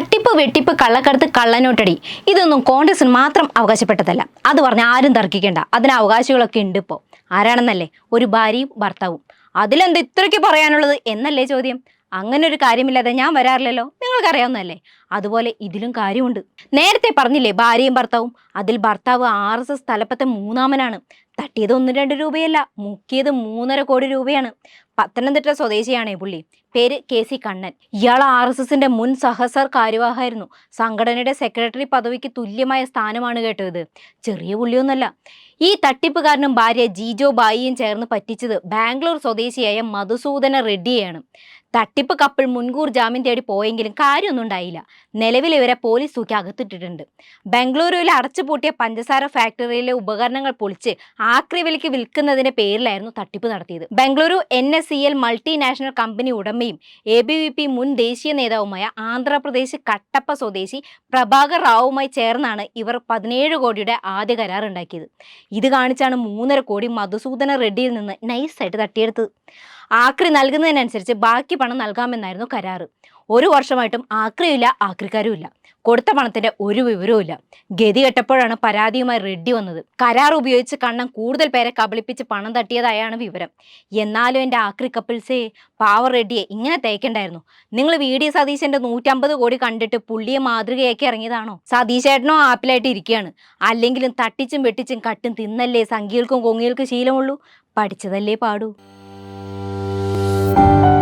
തട്ടിപ്പ് വെട്ടിപ്പ് കള്ളക്കടത്ത് കള്ളനോട്ടടി. ഇതൊന്നും കോൺഗ്രസിന് മാത്രം അവകാശപ്പെട്ടതല്ല. അത് പറഞ്ഞ ആരും തർക്കിക്കേണ്ട. അതിന് അവകാശികളൊക്കെ ഉണ്ട് ഇപ്പോൾ ആരാണെന്നല്ലേ? ഒരു ഭാര്യയും ഭർത്താവും. അതിലെന്ത് ഇത്രയ്ക്ക് പറയാനുള്ളത് എന്നല്ലേ ചോദ്യം? അങ്ങനെ ഒരു കാര്യമില്ലാതെ ഞാൻ വരാറില്ലല്ലോ. നിങ്ങൾക്കറിയാവുന്നതല്ലേ അതുപോലെ ഇതിലും കാര്യമുണ്ട്. നേരത്തെ പറഞ്ഞില്ലേ ഭാര്യയും ഭർത്താവും? അതിൽ ഭർത്താവ് ആർ എസ് എസ് തലപ്പത്തെ മൂന്നാമനാണ്. തട്ടിയത് ഒന്ന് രണ്ട് രൂപയല്ല മുക്കിയത് മൂന്നര കോടി രൂപയാണ്. പത്തനംതിട്ട സ്വദേശിയാണേ പുള്ളി. പേര് കെ സി കണ്ണൻ. ഇയാൾ ആർ എസ് എസിന്റെ മുൻ സഹസർ കാര്യവാഹമായിരുന്നു സംഘടനയുടെ സെക്രട്ടറി പദവിക്ക് തുല്യമായ സ്ഥാനമാണ് കേട്ടത്. ചെറിയ പുള്ളിയൊന്നല്ല. ഈ തട്ടിപ്പുകാരനും ഭാര്യ ജിജോ ബായിയും ചേർന്ന് പറ്റിച്ചത് ബാംഗ്ലൂർ സ്വദേശിയായ മധുസൂദന റെഡ്ഡിയെയാണ്. തട്ടിപ്പ് കപ്പിൾ മുൻകൂർ ജാമ്യം തേടി പോയെങ്കിലും കാര്യമൊന്നും ഉണ്ടായില്ല. നിലവിൽ ഇവരെ പോലീസ് തൂക്കി അകത്തിട്ടിട്ടുണ്ട്. ബംഗളൂരുവിൽ അടച്ചുപൂട്ടിയ പഞ്ചസാര ഫാക്ടറിയിലെ ഉപകരണങ്ങൾ പൊളിച്ച് ആക്രി വിലയ്ക്ക് വിൽക്കുന്നതിന്റെ പേരിലായിരുന്നു തട്ടിപ്പ് നടത്തിയത്. Bengaluru N S C L multinational company ഉടമയും A B V P മുൻ ദേശീയ നേതാവുമായ ആന്ധ്രാപ്രദേശ് കട്ടപ്പ സ്വദേശി പ്രഭാകർ റാവുമായി ചേർന്നാണ് ഇവർ പതിനേഴ് കോടിയുടെ ആദ്യ കരാർ ഉണ്ടാക്കിയത്. ഇത് കാണിച്ചാണ് മൂന്നര കോടി മധുസൂദന റെഡ്ഡിയിൽ നിന്ന് നൈസായിട്ട് തട്ടിയെടുത്തത്. ആക്രി നൽകുന്നതിനനുസരിച്ച് ബാക്കി പണം നൽകാമെന്നായിരുന്നു കരാറ്. ഒരു വർഷമായിട്ടും ആക്രിയില്ല ആക്രിക്കാരും ഇല്ല കൊടുത്ത പണത്തിന്റെ ഒരു വിവരവുമില്ല. ഗതി കെട്ടപ്പോഴാണ് പരാതിയുമായി റെഡ്ഡി വന്നത്. കരാർ ഉപയോഗിച്ച് കണ്ണൻ കൂടുതൽ പേരെ കബളിപ്പിച്ച് പണം തട്ടിയതായാണ് വിവരം. എന്നാലും എന്റെ ആക്രി കപ്പിൾസേ പാവർ റെഡ്ഡിയെ ഇങ്ങനെ തേക്കണ്ടായിരുന്നു. നിങ്ങൾ വി ഡി സതീശന്റെ നൂറ്റമ്പത് കോടി കണ്ടിട്ട് പുള്ളിയെ മാതൃകയാക്കി ഇറങ്ങിയതാണോ? സതീശേട്ടനോ ആപ്പിലായിട്ട് ഇരിക്കുകയാണ്. അല്ലെങ്കിലും തട്ടിച്ചും വെട്ടിച്ചും കട്ടും തിന്നല്ലേ സംഖ്യകൾക്കും കൊങ്ങികൾക്കും ശീലമുള്ളൂ. പഠിച്ചതല്ലേ പാടൂ. you